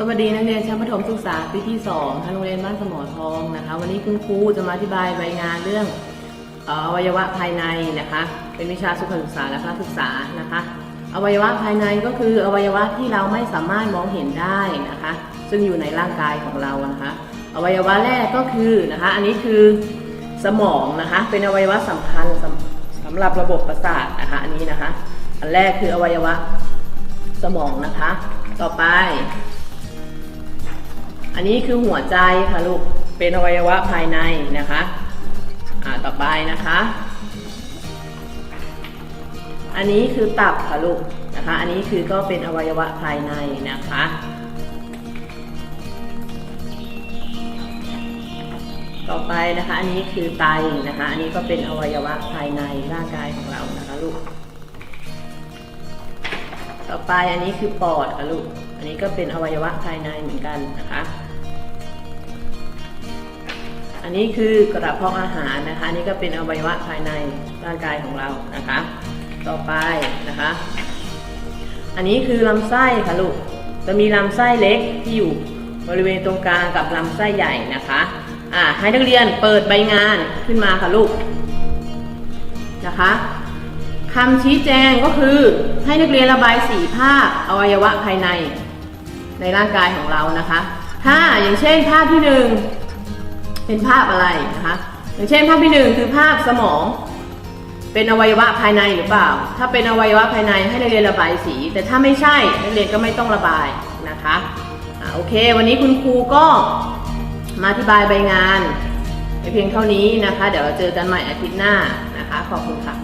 สวัสดีนักเรียนชั้นประถมศึกษาปีที่2ทางโรงเรียนบ้านสมอทองนะคะ วันนี้คุณครูจะมาอธิบายใบงานเรื่องอวัยวะภายในนะคะ เป็นวิชาสุขศึกษาและพละศึกษานะคะ อวัยวะภายในก็คืออวัยวะที่เราไม่สามารถมองเห็นได้นะคะ ซึ่งอยู่ในร่างกายของเรานะคะ อวัยวะแรกก็คือนะคะ อันนี้คือสมองนะคะ เป็นอวัยวะสำคัญสำสำหรับระบบประสาทนะคะอันนี้นะคะ อันแรกคืออวัยวะสมองนะคะ ต่อไป อันนี้คือหัวใจค่ะลูก เป็นอวัยวะภายในนะคะ อ่า ต่อไปนะคะ อันนี้คือตับค่ะลูกนะคะ อันนี้คือก็เป็นอวัยวะภายในนะคะ ต่อไปนะคะ อันนี้คือไตนะคะ อันนี้ก็เป็นอวัยวะภายในร่างกายของเรานะคะลูก ต่อไปอันนี้คือปอดค่ะลูก อันนี้ก็เป็นอวัยวะภายในเหมือนกันนะคะ อันนี้คือกระเพาะอาหารนะคะอันนี้ก็เป็นอวัยวะภายในร่างกายของเรานะคะ ต่อไปนะคะ อันนี้คือลำไส้ค่ะลูกจะมีลำไส้เล็กที่อยู่บริเวณตรงกลางกับลำไส้ใหญ่นะคะอ่าให้นักเรียนเปิดใบงานขึ้นมาค่ะลูกนะคะคำชี้แจงก็คือให้นักเรียนระบายสีภาพอวัยวะภายในในร่างกายของเรานะคะ ถ้าอย่างเช่นภาพที่หนึ่ง เป็นภาพอะไรนะคะอย่างเช่นภาพที่หนึ่งคือภาพสมอง เป็นอวัยวะภายในหรือเปล่า ถ้าเป็นอวัยวะภายในให้นักเรียนระบายสี แต่ถ้าไม่ใช่นักเรียนก็ไม่ต้องระบายนะคะอะโอเค วันนี้คุณครูก็มาอธิบายใบงานเพียงเท่านี้นะคะ เดี๋ยวเราเจอกันใหม่อาทิตย์หน้านะคะ ขอบคุณค่ะ